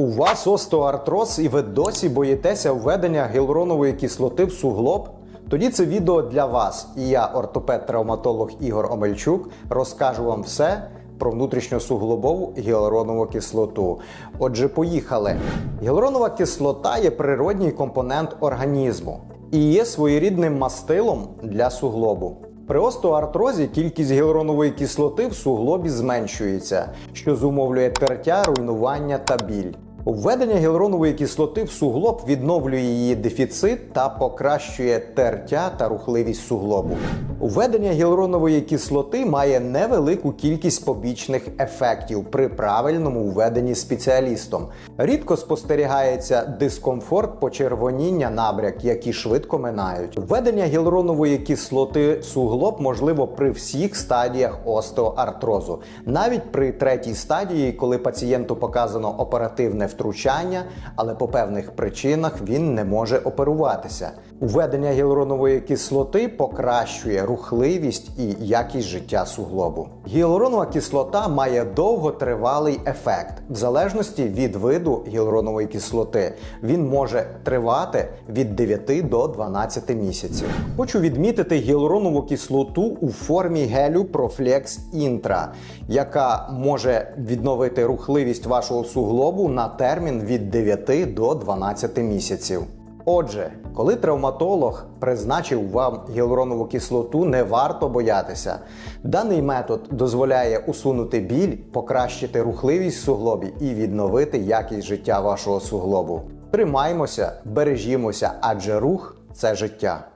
У вас остеоартроз і ви досі боїтеся введення гіалуронової кислоти в суглоб? Тоді це відео для вас. І я, ортопед-травматолог Ігор Омельчук, розкажу вам все про внутрішньосуглобову гіалуронову кислоту. Отже, поїхали. Гіалуронова кислота є природній компонент організму і є своєрідним мастилом для суглобу. При остеоартрозі кількість гіалуронової кислоти в суглобі зменшується, що зумовлює тертя, руйнування та біль. Введення гіалуронової кислоти в суглоб відновлює її дефіцит та покращує тертя та рухливість суглобу. Введення гіалуронової кислоти має невелику кількість побічних ефектів при правильному введенні спеціалістом. Рідко спостерігається дискомфорт, почервоніння набряк, які швидко минають. Введення гіалуронової кислоти суглоб можливо при всіх стадіях остеоартрозу, навіть при третій стадії, коли пацієнту показано оперативне втручання, але по певних причинах він не може оперуватися. Введення гіалуронової кислоти покращує рухливість і якість життя суглобу. Гіалуронова кислота має довготривалий ефект в залежності від виду гіалуронової кислоти. Він може тривати від 9 до 12 місяців. Хочу відмітити гіалуронову кислоту у формі гелю Proflex Intra, яка може відновити рухливість вашого суглобу на термін від 9 до 12 місяців. Отже, коли травматолог призначив вам гіалуронову кислоту, не варто боятися. Даний метод дозволяє усунути біль, покращити рухливість суглобі і відновити якість життя вашого суглобу. Тримаймося, бережімося, адже рух це життя.